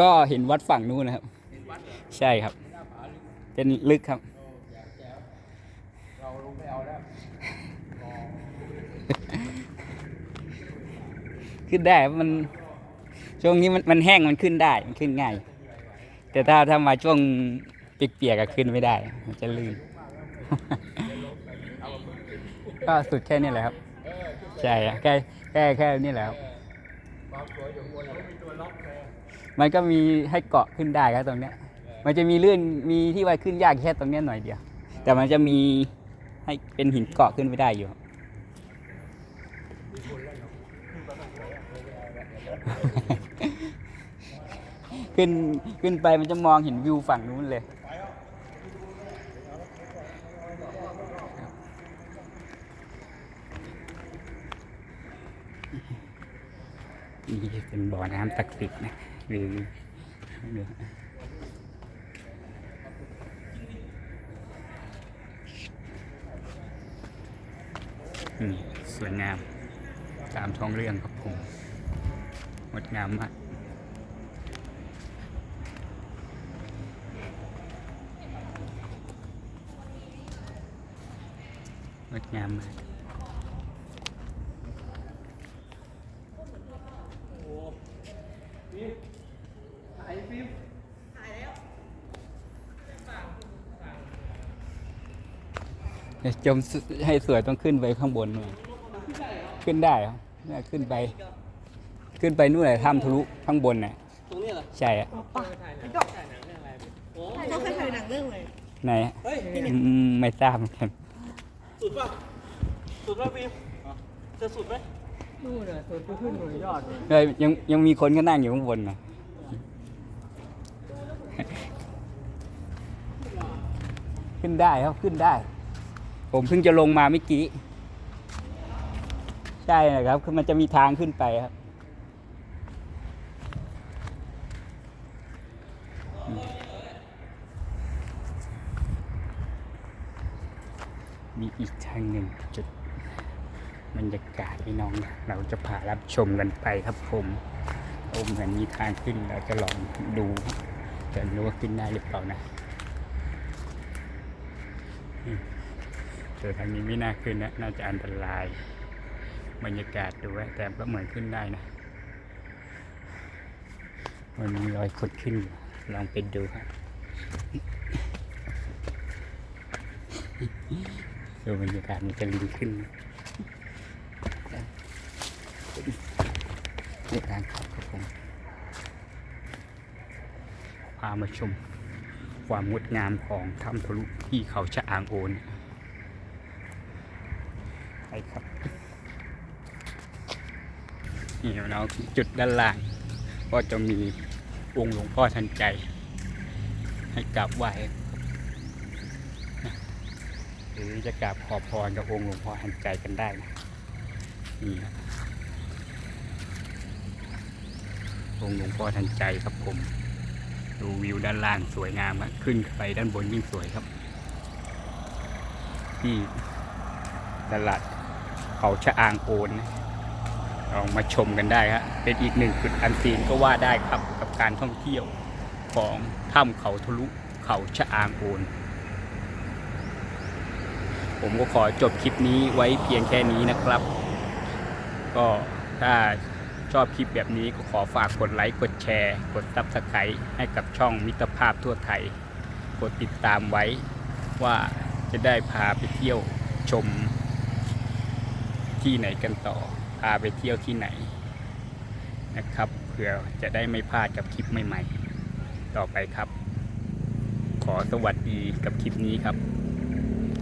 ก็เห็นวัดฝั่งนู้นนะครับเห็นวัดเหรอใช่ครับหน้าผาลึกเป็นลึกครับโอ้แจ๋วแจ๋วเราลงไม่เอาแล้วรอขึ้นได้ครับมันช่วงนี้มันมันแห้งมันขึ้นได้มันขึ้นง่าย แต่ถ้าถ้ามาช่วงเปียกๆก็ขึ้นไม่ได้ มันจะลื่น ก็สุดแค่นี้แหละครับเออจุดใช่อะแค่แค่แค่นี้แหละครับความสวยอยู่บนเรามีตัวล็อกเลย มันก็มีให้เกาะขึ้นได้ครับตรงเนี้ย มันจะมีลื่นมีที่ว่าขึ้นยากแค่ตรงเนี้ยหน่อยเดียว แต่มันจะมีให้เป็นหินเกาะขึ้นไม่ได้อยู่ครับขึ้นขึ้นไปมันจะมองเห็นวิวฝั่งนู้นเลยนี่เป็นบ่อน้ำศักดิ์สิทธิ์นะ หรือหรือนี่สวยงาม ตามท้องเรื่องครับผมงดงามมากงดงามมากถ่ายฟิล์ม จมสให้สวยต้องขึ้นไปข้างบนหน่อยขึ้นได้เหรอเนี่ยขึ้นไป ขึ้นไปนู่นเลยถ้ำทะลุข้างบนน่ะตรงนี้เหรอใช่อะพี่ดอกถ่ายหนังเรื่องอะไรโอ้เขาเคยถ่ายหนังเรื่องอะไรไหนอะเฮ้ยอืมไม่ทราบเหมือนกันสุดป่ะสุดป่ะฟิล์มจะสุดไหมนู่นน่ะส่วนจะขึ้นหน่วยยอดเลยเลยยังยังมีคนก็นั่งอยู่ข้างบนนะขึ้นได้ครับขึ้นได้ ผมเพิ่งจะลงมาเมื่อกี้ ใช่นะครับ คือมันจะมีทางขึ้นไปครับ มีอีกทางหนึ่งจุดบรรยากาศพี่น้อง เราจะพารับชมกันไปครับผมโอ้เหมือนมีทางขึ้นเราจะลองดูจะรู้ว่าขึ้นได้หรือเปล่านะ อืมแต่ทางนี้ไม่น่าขึ้นนะน่าจะอันตราย บรรยากาศดูไว้แต่ก็เหมือนขึ้นได้นะ มันมีรอยคดขึ้นอยู่ลองไปดูครับดูบรรยากาศมันจะลิงขึ้นนี่ทางขับครับผมพามาชมความงดงามของถ้ำทะลุที่เขาชะอางโอน ไปครับนี่เราจุดด้านล่าง ก็จะมีองค์หลวงพ่อทันใจ ให้กราบไหว้หรือจะกราบขอพรกับองค์หลวงพ่อทันใจกันได้นะนี่องค์หลวงพ่อทันใจครับผม ดูวิวด้านล่างสวยงามอะขึ้นไปด้านบนยิ่งสวยครับ ที่ตลาด เขาชะอางโอนนลองมาชมกันได้ครับเป็นอีกหนึ่งจุดอันซีนก็ว่าได้ครับกับการท่องเที่ยวของถ้ำเขาทะลุเขาชะอางโอนผมก็ขอจบคลิปนี้ไว้เพียงแค่นี้นะครับ ก็ถ้าชอบคลิปแบบนี้ก็ขอฝากกดไลค์ กดแชร์ กดซับสไครต์ให้กับช่องมิตรภาพทั่วไทย กดติดตามไว้ว่าจะได้พาไปเที่ยวชม ที่ไหนกันต่อ พาไปเที่ยวที่ไหนนะครับ เพื่อจะได้ไม่พลาดกับคลิปใหม่ ๆ ต่อไปครับ ขอสวัสดีกับคลิปนี้ครับ